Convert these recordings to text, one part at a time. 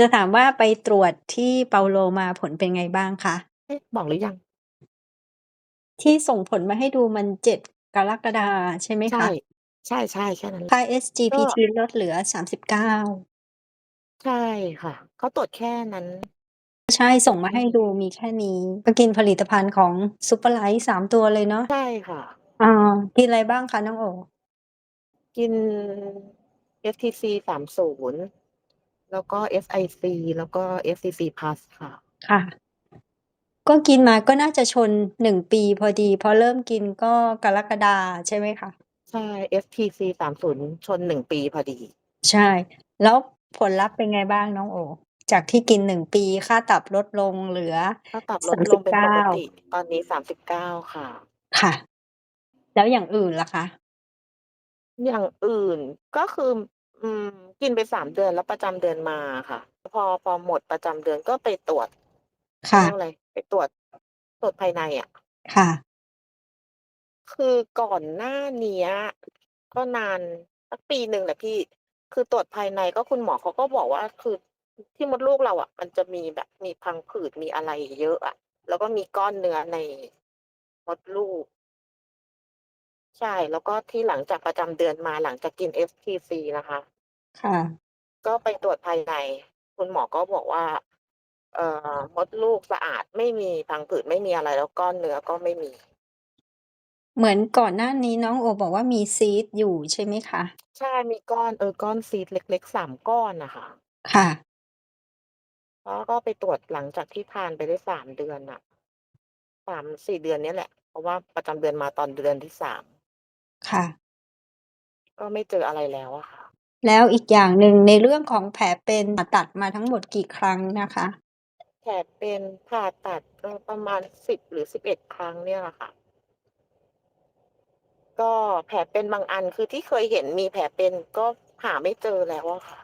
จะถามว่าไปตรวจที่เปาโลมาผลเป็นไงบ้างคะ?เอ๊ะ บอกหรือยัง?ที่ส่งผลมาให้ดูมัน 7 กรกฎา ใช่ไหมใช่ คะ?ใช่ ๆ แค่นั้น ค่า ก็ SGPT ลดเหลือ 39 ใช่ค่ะ เขาตรวจแค่นั้น ใช่ ส่งมาให้ดูมีแค่นี้ ก็กินผลิตภัณฑ์ของ Superlite 3 ตัวเลยเนาะ ใช่ค่ะ อา กินอะไรบ้างคะน้องโอ?กิน FTC 30 แล้วก็ FIC แล้วก็ FCC Plus ค่ะ ค่ะ ก็กินมาก็น่าจะชน1ปีพอดีเพราะเริ่มกินก็กรกฎาใช่ไหมคะ?ใช่ FTC 30ชน1ปีพอดี ใช่ แล้วผลลัพธ์เป็นไงบ้างน้องโอ?จากที่กิน1ปีค่าตับลดลงเหลือค่าตับลสาดมสลิงบเป็นเก้ปกาติ ตอนนี้39ค่ะ ค่ะ แล้วอย่างอื่นล่ะคะ?อย่างอื่นก็คือ อืม กินไป 3 เดือน แล้วประจำเดือนมาอะค่ะ พอ พอหมดประจำเดือนก็ไปตรวจเขคา่เรียะกว่าอะไร ไปตรวจ ตรวจภายในอะ ค่ะ คือก่อนหน้าเนี้ย ก็นานสักปีหนึ่งแหละพี่ คือตรวจภายใน ก็คุณหมอเขาก็บอกว่า คือ ที่มดลูกเราอะมันจะมีแบบ มีพังผืด มีอะไรเยอะอะ แล้วก็มีก้อนเนื้อในมดลูก ใช่ แล้วก็ที่หลังจากประจำเดือนมา หลังจากกิน FTC นะคะ ค่ะ ก็ไปตรวจภายใน คุณหมอก็บอกว่า เอ่อ มดลูกสะอาด ไม่มีพังผืด ไม่มีอะไร แล้วก้อนเนื้อก็ไม่มี เหมือนก่อนหน้านี้น้องโอบอกว่ามีซีสต์อยู่ใช่ไหมคะ?ใช่ มีก้อน เออ ก้อนซีสต์เล็ก ๆ 3 ก้อนน่ะค่ะ ค่ะแล้วก็ไปตรวจหลังจากที่ทานไปได้ 3 เดือนน่ะ 3-4 เดือนเนี่ยแหละ เพราะว่าประจำเดือนมาตอนเดือนที่ 3 ค่ะ ก็ไม่เจออะไรแล้วอะค่ะ แล้วอีกอย่างหนึ่งในเรื่องของแผลเป็นผ่าตัดมาทั้งหมดกี่ครั้งนะคะ?แผลเป็นผ่าตัดก็ประมาณ10หรือ11ครั้งเนี่ยแหละค่ะ ก็แผลเป็นบางอันคือที่เคยเห็นมีแผลเป็นก็หาไม่เจอแล้วอะค่ะ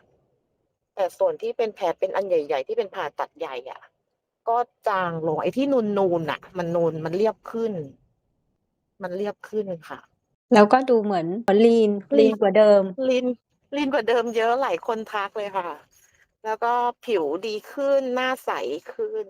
แต่ส่วนที่เป็นแผลเป็นอันใหญ่ ๆ ที่เป็นผ่าตัดใหญ่อะก็จางลงไอ้ที่นูนๆน่ะมันนูนมันเรียบขึ้น มันเรียบขึ้นค่ะ แล้วก็ดูเหมือนลีนลลีีนนกว่าเดิม ลีน ลีนกว่าเดิมเยอะหลายคนทักเลยค่ะ แล้วก็ผิวดีขึ้นหน้าใสขึ้น